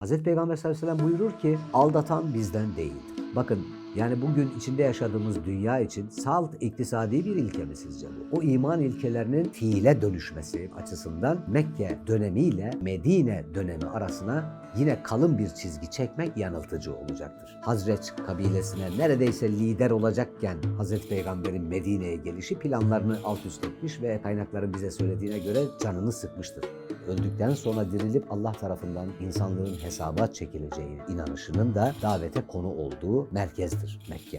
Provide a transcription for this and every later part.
Hazreti Peygamber sallallahu aleyhi ve sellem buyurur ki aldatan bizden değildir. Bakın yani bugün içinde yaşadığımız dünya için salt iktisadi bir ilke mi sizce bu? O iman ilkelerinin fiile dönüşmesi açısından Mekke dönemiyle Medine dönemi arasına yine kalın bir çizgi çekmek yanıltıcı olacaktır. Hazreç kabilesine neredeyse lider olacakken Hazreti Peygamber'in Medine'ye gelişi planlarını alt üst etmiş ve kaynakların bize söylediğine göre canını sıkmıştır. Öldükten sonra dirilip Allah tarafından insanlığın hesaba çekileceği inanışının da davete konu olduğu merkezdir Mekke.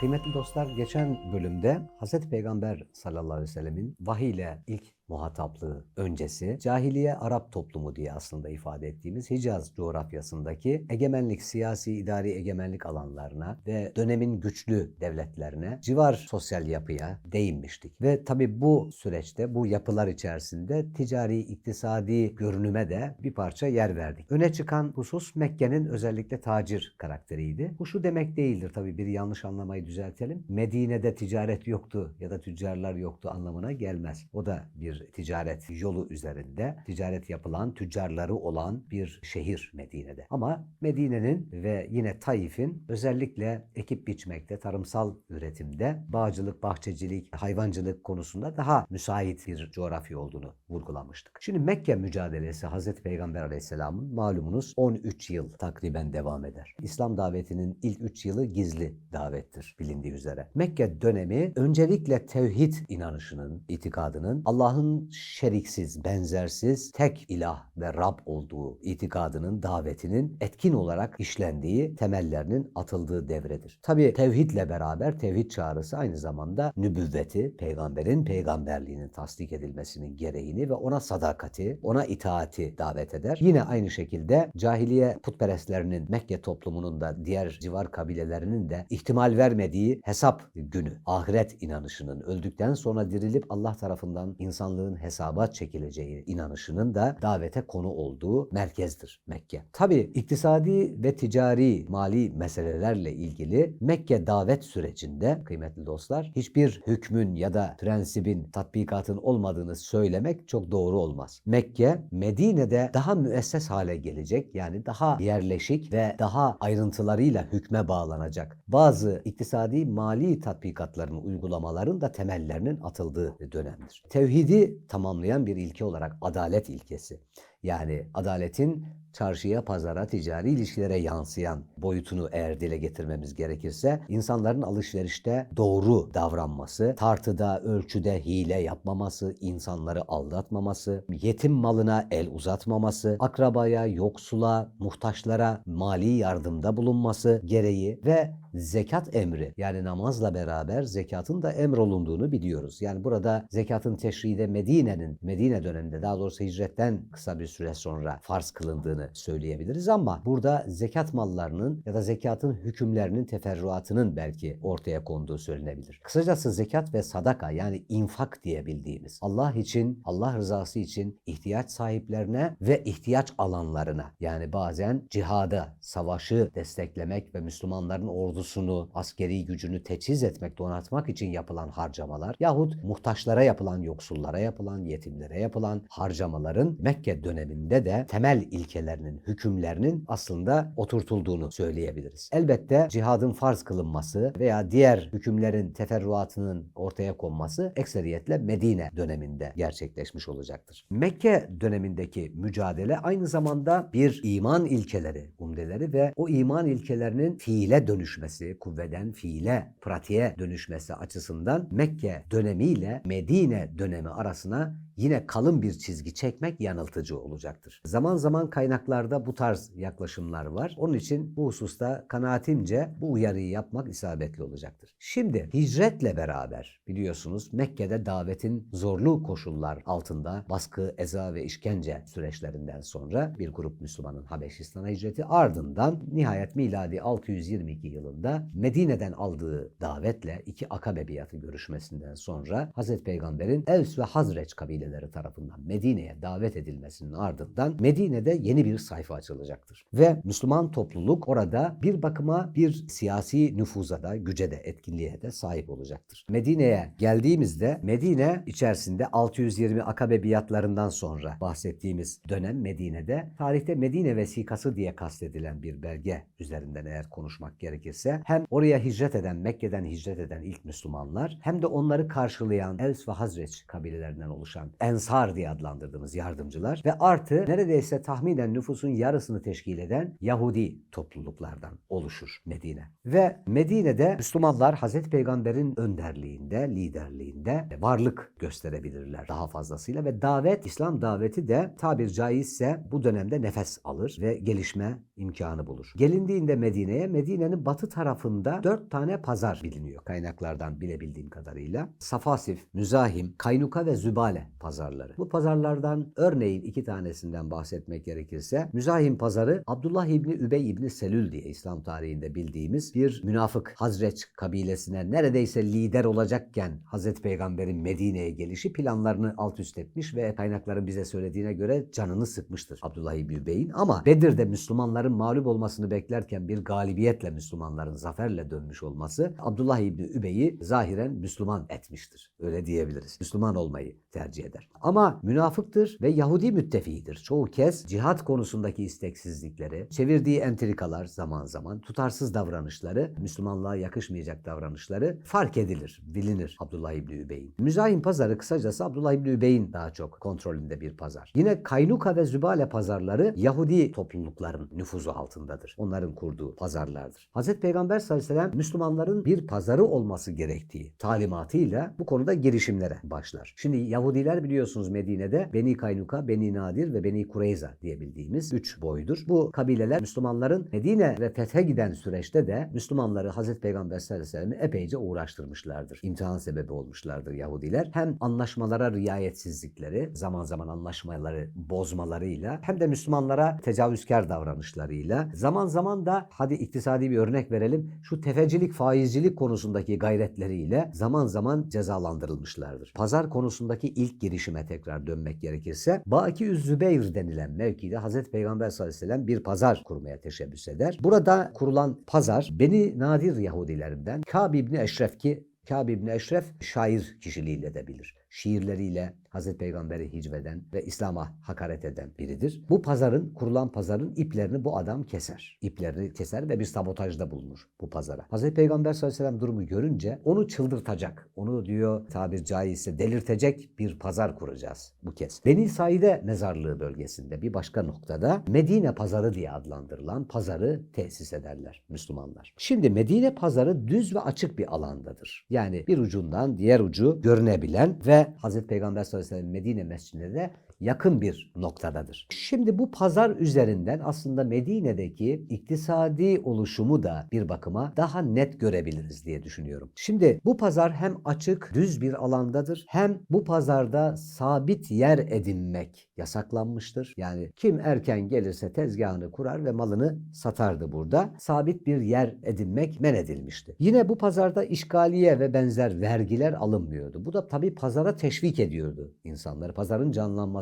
Kıymetli dostlar geçen bölümde Hz. Peygamber sallallahu aleyhi ve sellemin vahiy ile ilk muhataplığı öncesi cahiliye Arap toplumu diye aslında ifade ettiğimiz Hicaz coğrafyasındaki egemenlik, siyasi idari egemenlik alanlarına ve dönemin güçlü devletlerine, civar sosyal yapıya değinmiştik. Ve tabi bu süreçte bu yapılar içerisinde ticari, iktisadi görünüme de bir parça yer verdik. Öne çıkan husus Mekke'nin özellikle tacir karakteriydi. Bu şu demek değildir tabi bir yanlış anlamayı düzeltelim. Medine'de ticaret yoktu ya da tüccarlar yoktu anlamına gelmez. O da bir ticaret yolu üzerinde ticaret yapılan, tüccarları olan bir şehir Medine'de. Ama Medine'nin ve yine Taif'in özellikle ekip biçmekte, tarımsal üretimde, bağcılık, bahçecilik, hayvancılık konusunda daha müsait bir coğrafya olduğunu vurgulamıştık. Şimdi Mekke mücadelesi Hazreti Peygamber Aleyhisselam'ın malumunuz 13 yıl takriben devam eder. İslam davetinin ilk 3 yılı gizli davettir bilindiği üzere. Mekke dönemi öncelikle tevhid inanışının, itikadının Allah'ın şeriksiz, benzersiz, tek ilah ve Rab olduğu itikadının, davetinin etkin olarak işlendiği, temellerinin atıldığı devredir. Tabi tevhidle beraber tevhid çağrısı aynı zamanda nübüvveti, peygamberin peygamberliğinin tasdik edilmesinin gereğini ve ona sadakati, ona itaati davet eder. Yine aynı şekilde cahiliye putperestlerinin Mekke toplumunun da diğer civar kabilelerinin de ihtimal vermediği hesap günü, ahiret inanışının öldükten sonra dirilip Allah tarafından insanlığın hesaba çekileceği inanışının da davete konu olduğu merkezdir Mekke. Tabi iktisadi ve ticari mali meselelerle ilgili Mekke davet sürecinde kıymetli dostlar hiçbir hükmün ya da prensibin tatbikatın olmadığını söylemek çok doğru olmaz. Mekke Medine'de daha müesses hale gelecek yani daha yerleşik ve daha ayrıntılarıyla hükme bağlanacak. Bazı iktisadi mali tatbikatların uygulamaların da temellerinin atıldığı dönemdir. Tevhidi tamamlayan bir ilke olarak adalet ilkesi. Yani adaletin çarşıya, pazara, ticari ilişkilere yansıyan boyutunu eğer dile getirmemiz gerekirse insanların alışverişte doğru davranması, tartıda, ölçüde hile yapmaması, insanları aldatmaması, yetim malına el uzatmaması, akrabaya, yoksula, muhtaçlara mali yardımda bulunması gereği ve zekat emri yani namazla beraber zekatın da emrolunduğunu biliyoruz. Yani burada zekatın teşriği Medine'nin Medine döneminde daha doğrusu hicretten kısa bir süre sonra farz kılındığını söyleyebiliriz ama burada zekat mallarının ya da zekatın hükümlerinin teferruatının belki ortaya konduğu söylenebilir. Kısacası zekat ve sadaka yani infak diye bildiğimiz Allah için, Allah rızası için ihtiyaç sahiplerine ve ihtiyaç alanlarına yani bazen cihada, savaşı desteklemek ve Müslümanların ordusunu, askeri gücünü teçhiz etmek, donatmak için yapılan harcamalar yahut muhtaçlara yapılan, yoksullara yapılan, yetimlere yapılan harcamaların Mekke döneminde de temel ilkelerinin, hükümlerinin aslında oturtulduğunu söyleyebiliriz. Elbette cihadın farz kılınması veya diğer hükümlerin teferruatının ortaya konması ekseriyetle Medine döneminde gerçekleşmiş olacaktır. Mekke dönemindeki mücadele aynı zamanda bir iman ilkeleri, umdeleri ve o iman ilkelerinin fiile dönüşmesi, kuvveden fiile, pratiğe dönüşmesi açısından Mekke dönemiyle Medine dönemi arasına yine kalın bir çizgi çekmek yanıltıcı olacaktır. Zaman zaman kaynaklarda bu tarz yaklaşımlar var. Onun için bu hususta kanaatimce bu uyarıyı yapmak isabetli olacaktır. Şimdi hicretle beraber biliyorsunuz Mekke'de davetin zorlu koşullar altında baskı, eza ve işkence süreçlerinden sonra bir grup Müslümanın Habeşistan'a hicreti ardından nihayet miladi 622 yılında Medine'den aldığı davetle iki Akabe biatı görüşmesinden sonra Hazreti Peygamber'in Evs ve Hazreç kabileleri tarafından Medine'ye davet edilmesinin ardından Medine'de yeni bir sayfa açılacaktır. Ve Müslüman topluluk orada bir bakıma bir siyasi nüfuza da, güce de, etkinliğe de sahip olacaktır. Medine'ye geldiğimizde Medine içerisinde 620 akabe biatlarından sonra bahsettiğimiz dönem Medine'de tarihte Medine vesikası diye kastedilen bir belge üzerinden eğer konuşmak gerekirse hem oraya hicret eden, Mekke'den hicret eden ilk Müslümanlar hem de onları karşılayan Els ve Hazreç kabilelerinden oluşan Ensar diye adlandırdığımız yardımcılar ve artı neredeyse tahminen nüfusun yarısını teşkil eden Yahudi topluluklardan oluşur Medine. Ve Medine'de Müslümanlar Hazreti Peygamber'in önderliğinde, liderliğinde varlık gösterebilirler daha fazlasıyla ve davet, İslam daveti de tabir caizse bu dönemde nefes alır ve gelişme imkanı bulur. Gelindiğinde Medine'ye, Medine'nin batı tarafında dört tane pazar biliniyor kaynaklardan bilebildiğim kadarıyla. Safasif, Müzahim, Kaynuka ve Zübale pazarları. Bu pazarlardan örneğin iki tanesinden bahsetmek gerekirse Müzahim pazarı Abdullah İbni Übey İbni Selül diye İslam tarihinde bildiğimiz bir münafık Hazreç kabilesine neredeyse lider olacakken Hazreti Peygamber'in Medine'ye gelişi planlarını alt üst etmiş ve kaynakların bize söylediğine göre canını sıkmıştır Abdullah İbni Übey'in. Ama Bedir'de Müslümanların mağlup olmasını beklerken bir galibiyetle Müslümanların zaferle dönmüş olması Abdullah İbni Übey'i zahiren Müslüman etmiştir. Öyle diyebiliriz. Müslüman olmayı tercih eder. Ama münafıktır ve Yahudi müttefiğidir. Çoğu kez cihat konusundaki isteksizlikleri, çevirdiği entrikalar zaman zaman, tutarsız davranışları, Müslümanlığa yakışmayacak davranışları fark edilir, bilinir Abdullah İbni Übey'in. Müzahim pazarı kısacası Abdullah İbni Übey'in daha çok kontrolünde bir pazar. Yine Kaynuka ve Zübale pazarları Yahudi toplulukların nüfuzu altındadır. Onların kurduğu pazarlardır. Hazreti Peygamber sallallahu aleyhi ve sellem Müslümanların bir pazarı olması gerektiği talimatıyla bu konuda girişimlere başlar. Şimdi Yahudiler biliyorsunuz Medine'de Beni Kaynuka, Beni Nadir ve Beni Kureyza diye bildiğimiz üç boydur. Bu kabileler Müslümanların Medine ve fethe giden süreçte de Müslümanları Hazreti Peygamber sallallahu aleyhi ve sellem'i epeyce uğraştırmışlardır. İmtihan sebebi olmuşlardır Yahudiler. Hem anlaşmalara riayetsizlikleri, zaman zaman anlaşmaları bozmalarıyla hem de Müslümanlara tecavüzkar davranışlarıyla zaman zaman da hadi iktisadi bir örnek verelim. Şu tefecilik, faizcilik konusundaki gayretleriyle zaman zaman cezalandırılmışlardır. Pazar konusundaki ilk girişime tekrar dönmek gerekirse Baki Zübeyr denilen mevkide Hazreti Peygamber sallallahu aleyhi ve sellem bir pazar kurmaya teşebbüs eder. Burada kurulan pazar Beni Nadir Yahudilerinden Kâb İbni Eşref ki Kâb İbni Eşref şair kişiliğiyle de bilir. Şiirleriyle Hazreti Peygamber'i hicveden ve İslam'a hakaret eden biridir. Bu pazarın, kurulan pazarın iplerini bu adam keser. İplerini keser ve bir sabotajda bulunur bu pazara. Hazreti Peygamber sallallahu aleyhi ve sellem durumu görünce onu çıldırtacak, onu diyor tabir caizse delirtecek bir pazar kuracağız bu kez. Beni Saide mezarlığı bölgesinde bir başka noktada Medine pazarı diye adlandırılan pazarı tesis ederler Müslümanlar. Şimdi Medine pazarı düz ve açık bir alandadır. Yani bir ucundan diğer ucu görünebilen ve Hazreti Peygamber sallallahu aleyhi ve sellem Medine mescidine de yakın bir noktadadır. Şimdi bu pazar üzerinden aslında Medine'deki iktisadi oluşumu da bir bakıma daha net görebiliriz diye düşünüyorum. Şimdi bu pazar hem açık, düz bir alandadır hem bu pazarda sabit yer edinmek yasaklanmıştır. Yani kim erken gelirse tezgahını kurar ve malını satardı burada. Sabit bir yer edinmek men edilmişti. Yine bu pazarda işgaliye ve benzer vergiler alınmıyordu. Bu da tabii pazara teşvik ediyordu insanları. Pazarın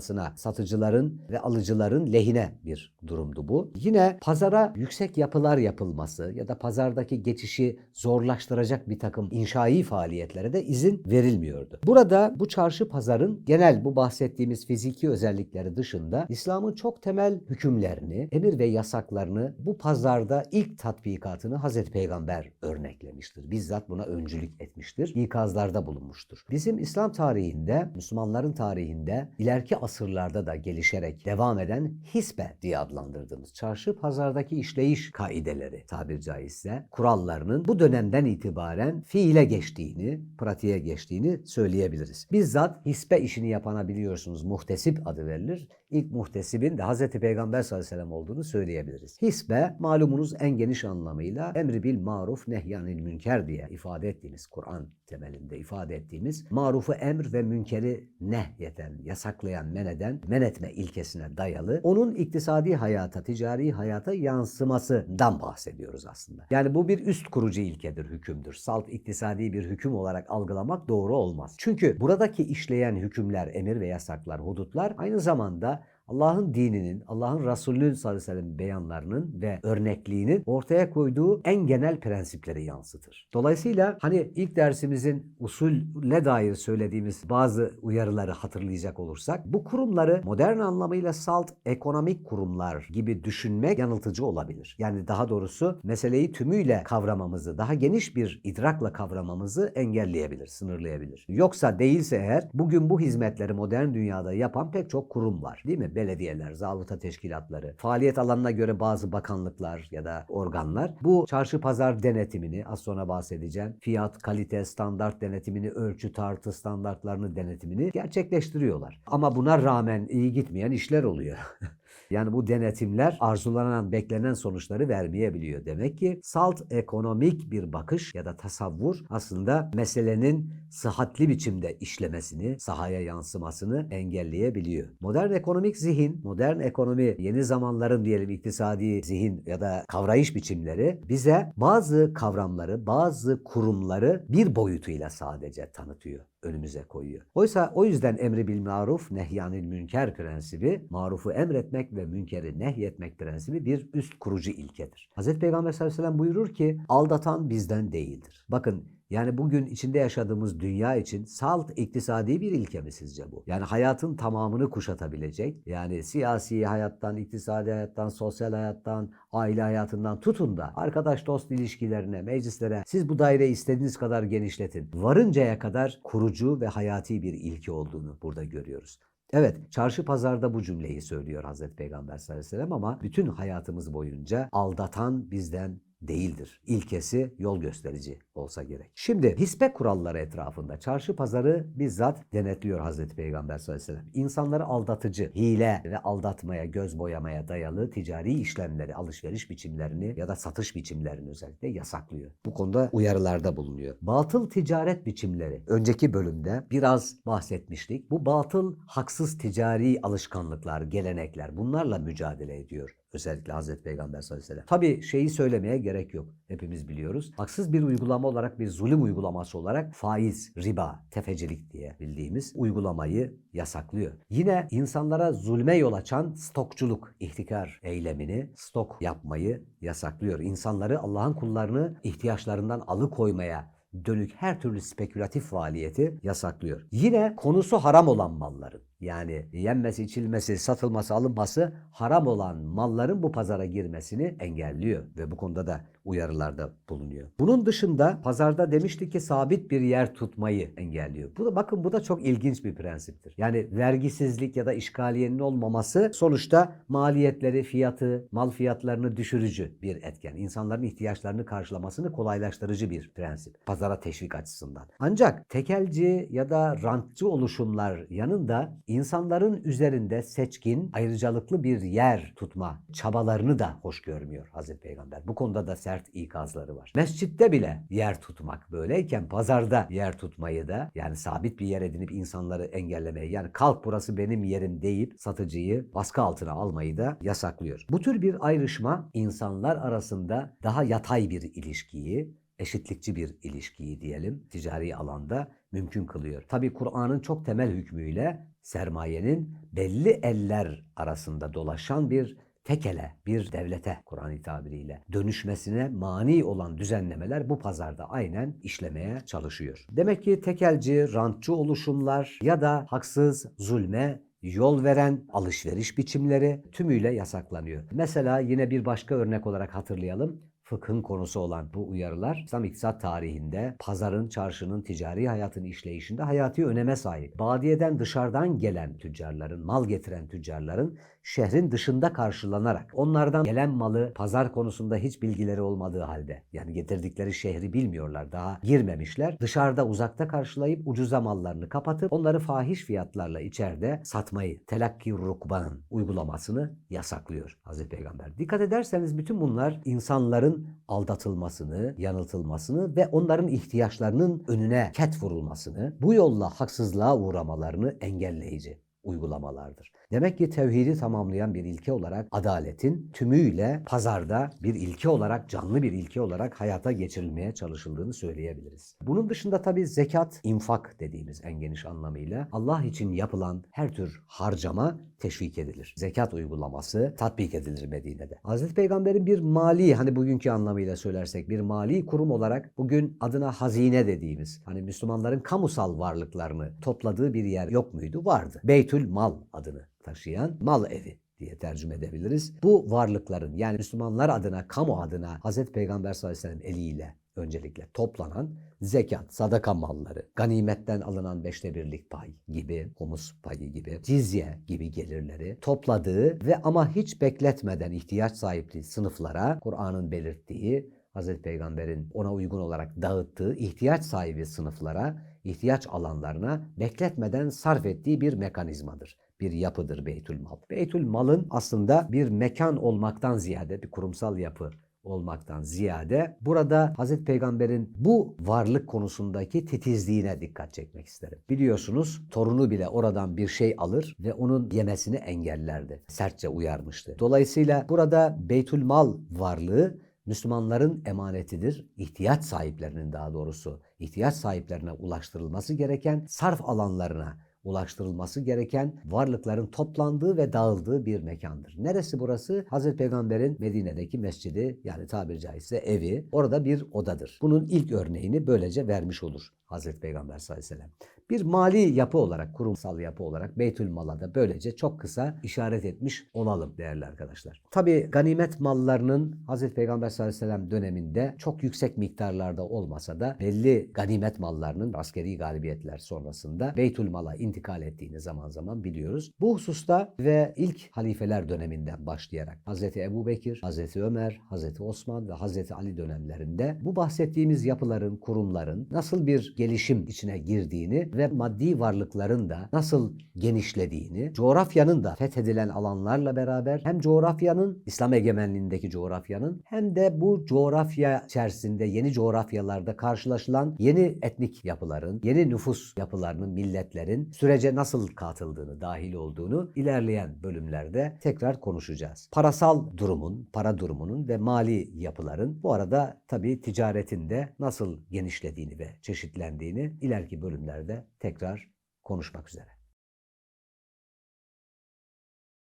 canlanmasına, satıcıların ve alıcıların lehine bir durumdu bu. Yine pazara yüksek yapılar yapılması ya da pazardaki geçişi zorlaştıracak bir takım inşai faaliyetlere de izin verilmiyordu. Burada bu çarşı pazarın genel bu bahsettiğimiz fiziki özellikleri dışında İslam'ın çok temel hükümlerini, emir ve yasaklarını bu pazarda ilk tatbikatını Hazreti Peygamber örneklemiştir. Bizzat buna öncülük etmiştir. İkazlarda bulunmuştur. Bizim İslam tarihinde, Müslümanların tarihinde ileriki asırlarda da gelişerek devam eden hisbe diye adlandırdığımız çarşı pazardaki işleyiş kaideleri tabir caizse kurallarının bu dönemden itibaren fiile geçtiğini, pratiğe geçtiğini söyleyebiliriz. Bizzat hisbe işini yapana biliyorsunuz muhtesip adı verilir. İlk muhtesibin de Hz. Peygamber sallallahu aleyhi ve sellem olduğunu söyleyebiliriz. Hisbe malumunuz en geniş anlamıyla emri bil maruf nehyanil münker diye ifade ettiğimiz Kur'an temelinde ifade ettiğimiz marufu emr ve münkeri nehyeten, yasaklayan, men eden, men etme ilkesine dayalı onun iktisadi hayata, ticari hayata yansımasından bahsediyoruz aslında. Yani bu bir üst kurucu ilkedir, hükümdür. Salt iktisadi bir hüküm olarak algılamak doğru olmaz. Çünkü buradaki işleyen hükümler, emir ve yasaklar, hudutlar aynı zamanda Allah'ın dininin, Allah'ın Resulü sallallahu aleyhi ve sellem beyanlarının ve örnekliğinin ortaya koyduğu en genel prensipleri yansıtır. Dolayısıyla hani ilk dersimizin usulle dair söylediğimiz bazı uyarıları hatırlayacak olursak bu kurumları modern anlamıyla salt ekonomik kurumlar gibi düşünmek yanıltıcı olabilir. Yani daha doğrusu meseleyi tümüyle kavramamızı, daha geniş bir idrakla kavramamızı engelleyebilir, sınırlayabilir. Yoksa değilse eğer bugün bu hizmetleri modern dünyada yapan pek çok kurum var. Değil mi? Belediyeler, zabıta teşkilatları, faaliyet alanına göre bazı bakanlıklar ya da organlar bu çarşı pazar denetimini az sonra bahsedeceğim. Fiyat, kalite, standart denetimini, ölçü tartı standartlarını denetimini gerçekleştiriyorlar. Ama buna rağmen iyi gitmeyen işler oluyor. Yani bu denetimler arzulanan, beklenen sonuçları vermeyebiliyor. Demek ki salt ekonomik bir bakış ya da tasavvur aslında meselenin sıhhatli biçimde işlemesini, sahaya yansımasını engelleyebiliyor. Modern ekonomik zihin, modern ekonomi, yeni zamanların diyelim iktisadi zihin ya da kavrayış biçimleri bize bazı kavramları, bazı kurumları bir boyutuyla sadece tanıtıyor önümüze koyuyor. Oysa o yüzden emri bil maruf nehyanil münker prensibi, marufu emretmek ve münkeri nehyetmek prensibi bir üst kurucu ilkedir. Hz. Peygamber sallallahu aleyhi ve sellem buyurur ki aldatan bizden değildir. Bakın yani bugün içinde yaşadığımız dünya için salt iktisadi bir ilke mi sizce bu? Yani hayatın tamamını kuşatabilecek, yani siyasi hayattan, iktisadi hayattan, sosyal hayattan, aile hayatından tutun da arkadaş dost ilişkilerine, meclislere siz bu daireyi istediğiniz kadar genişletin. Varıncaya kadar kurucu ve hayati bir ilke olduğunu burada görüyoruz. Evet, çarşı pazarda bu cümleyi söylüyor Hazreti Peygamber sallallahu aleyhi ve sellem ama bütün hayatımız boyunca aldatan bizden değildir. İlkesi yol gösterici olsa gerek. Şimdi hispe kuralları etrafında çarşı pazarı bizzat denetliyor Hazreti Peygamber sallallahu aleyhi ve sellem. İnsanları aldatıcı, hile ve aldatmaya, göz boyamaya dayalı ticari işlemleri, alışveriş biçimlerini ya da satış biçimlerini özellikle yasaklıyor. Bu konuda uyarılarda bulunuyor. Batıl ticaret biçimleri. Önceki bölümde biraz bahsetmiştik. Bu batıl, haksız ticari alışkanlıklar, gelenekler bunlarla mücadele ediyor. Özellikle Hazreti Peygamber sallallahu aleyhi ve sellem. Tabii şeyi söylemeye gerek yok. Hepimiz biliyoruz. Haksız bir uygulama olarak, bir zulüm uygulaması olarak faiz, riba, tefecilik diye bildiğimiz uygulamayı yasaklıyor. Yine insanlara zulme yol açan stokçuluk, ihtikar eylemini, stok yapmayı yasaklıyor. İnsanları, Allah'ın kullarını ihtiyaçlarından alıkoymaya dönük her türlü spekülatif faaliyeti yasaklıyor. Yine konusu haram olan malların yani yenmesi, içilmesi, satılması, alınması haram olan malların bu pazara girmesini engelliyor ve bu konuda da uyarılarda bulunuyor. Bunun dışında pazarda demiştik ki sabit bir yer tutmayı engelliyor. Bu da bakın bu da çok ilginç bir prensiptir. Yani vergisizlik ya da işgaliyenin olmaması sonuçta maliyetleri, fiyatı, mal fiyatlarını düşürücü bir etken. İnsanların ihtiyaçlarını karşılamasını kolaylaştırıcı bir prensip. Pazara teşvik açısından. Ancak tekelci ya da rantçı oluşumlar yanında insanların üzerinde seçkin, ayrıcalıklı bir yer tutma çabalarını da hoş görmüyor Hazreti Peygamber. Bu konuda da sert ikazları var. Mescitte bile yer tutmak böyleyken pazarda yer tutmayı da yani sabit bir yer edinip insanları engellemeyi yani kalk burası benim yerim deyip satıcıyı baskı altına almayı da yasaklıyor. Bu tür bir ayrışma insanlar arasında daha yatay bir ilişkiyi eşitlikçi bir ilişkiyi diyelim ticari alanda mümkün kılıyor. Tabi Kur'an'ın çok temel hükmüyle sermayenin belli eller arasında dolaşan bir tekele, bir devlete Kur'an tabiriyle dönüşmesine mani olan düzenlemeler bu pazarda aynen işlemeye çalışıyor. Demek ki tekelci, rantçı oluşumlar ya da haksız, zulme yol veren alışveriş biçimleri tümüyle yasaklanıyor. Mesela yine bir başka örnek olarak hatırlayalım fıkhın konusu olan bu uyarılar İslam iktisat tarihinde pazarın, çarşının, ticari hayatın işleyişinde hayati öneme sahip. Badiyeden dışarıdan gelen tüccarların, mal getiren tüccarların şehrin dışında karşılanarak onlardan gelen malı pazar konusunda hiç bilgileri olmadığı halde yani getirdikleri şehri bilmiyorlar daha girmemişler. Dışarıda uzakta karşılayıp ucuza mallarını kapatıp onları fahiş fiyatlarla içeride satmayı telakki rukban uygulamasını yasaklıyor Hazreti Peygamber. Dikkat ederseniz bütün bunlar insanların aldatılmasını, yanıltılmasını ve onların ihtiyaçlarının önüne ket vurulmasını, bu yolla haksızlığa uğramalarını engelleyici uygulamalardır. Demek ki tevhidi tamamlayan bir ilke olarak adaletin tümüyle pazarda bir ilke olarak, canlı bir ilke olarak hayata geçirilmeye çalışıldığını söyleyebiliriz. Bunun dışında tabii zekat, infak dediğimiz en geniş anlamıyla Allah için yapılan her tür harcama teşvik edilir. Zekat uygulaması tatbik edilir Medine'de. Hazreti Peygamber'in bir mali, hani bugünkü anlamıyla söylersek bir mali kurum olarak bugün adına hazine dediğimiz, hani Müslümanların kamusal varlıklarını topladığı bir yer yok muydu? Vardı. Beytül Mal adını taşıyan mal evi diye tercüme edebiliriz. Bu varlıkların yani Müslümanlar adına, kamu adına Hazreti Peygamber sallallahu aleyhi ve sellem eliyle öncelikle toplanan zekat, sadaka malları, ganimetten alınan beşte birlik pay gibi, humus payı gibi, cizye gibi gelirleri topladığı ve ama hiç bekletmeden ihtiyaç sahipli sınıflara Kur'an'ın belirttiği Hazreti Peygamber'in ona uygun olarak dağıttığı ihtiyaç sahibi sınıflara, ihtiyaç alanlarına bekletmeden sarf ettiği bir mekanizmadır bir yapıdır Beytül Mal. Beytül Mal'ın aslında bir mekan olmaktan ziyade bir kurumsal yapı olmaktan ziyade burada Hazreti Peygamber'in bu varlık konusundaki titizliğine dikkat çekmek isterim. Biliyorsunuz torunu bile oradan bir şey alır ve onun yemesini engellerdi. Sertçe uyarmıştı. Dolayısıyla burada Beytül Mal varlığı Müslümanların emanetidir. İhtiyaç sahiplerinin daha doğrusu ihtiyaç sahiplerine ulaştırılması gereken sarf alanlarına ulaştırılması gereken varlıkların toplandığı ve dağıldığı bir mekandır. Neresi burası? Hazreti Peygamber'in Medine'deki mescidi yani tabiri caizse evi. Orada bir odadır. Bunun ilk örneğini böylece vermiş olur Hazreti Peygamber sallallahu aleyhi ve sellem. Bir mali yapı olarak, kurumsal yapı olarak Beytül Mal'a da böylece çok kısa işaret etmiş olalım değerli arkadaşlar. Tabi ganimet mallarının Hazreti Peygamber sallallahu aleyhi ve sellem döneminde çok yüksek miktarlarda olmasa da belli ganimet mallarının askeri galibiyetler sonrasında Beytül Mal'a intikal ettiğini zaman zaman biliyoruz. Bu hususta ve ilk halifeler döneminden başlayarak Hazreti Ebu Bekir, Hazreti Ömer, Hazreti Osman ve Hazreti Ali dönemlerinde bu bahsettiğimiz yapıların, kurumların nasıl bir gelişim içine girdiğini ve maddi varlıkların da nasıl genişlediğini, coğrafyanın da fethedilen alanlarla beraber hem coğrafyanın, İslam egemenliğindeki coğrafyanın hem de bu coğrafya içerisinde yeni coğrafyalarda karşılaşılan yeni etnik yapıların, yeni nüfus yapılarının, milletlerin sürece nasıl katıldığını, dahil olduğunu ilerleyen bölümlerde tekrar konuşacağız. Parasal durumun, para durumunun ve mali yapıların bu arada tabii ticaretin de nasıl genişlediğini ve çeşitlendiğini ileriki bölümlerde tekrar konuşmak üzere.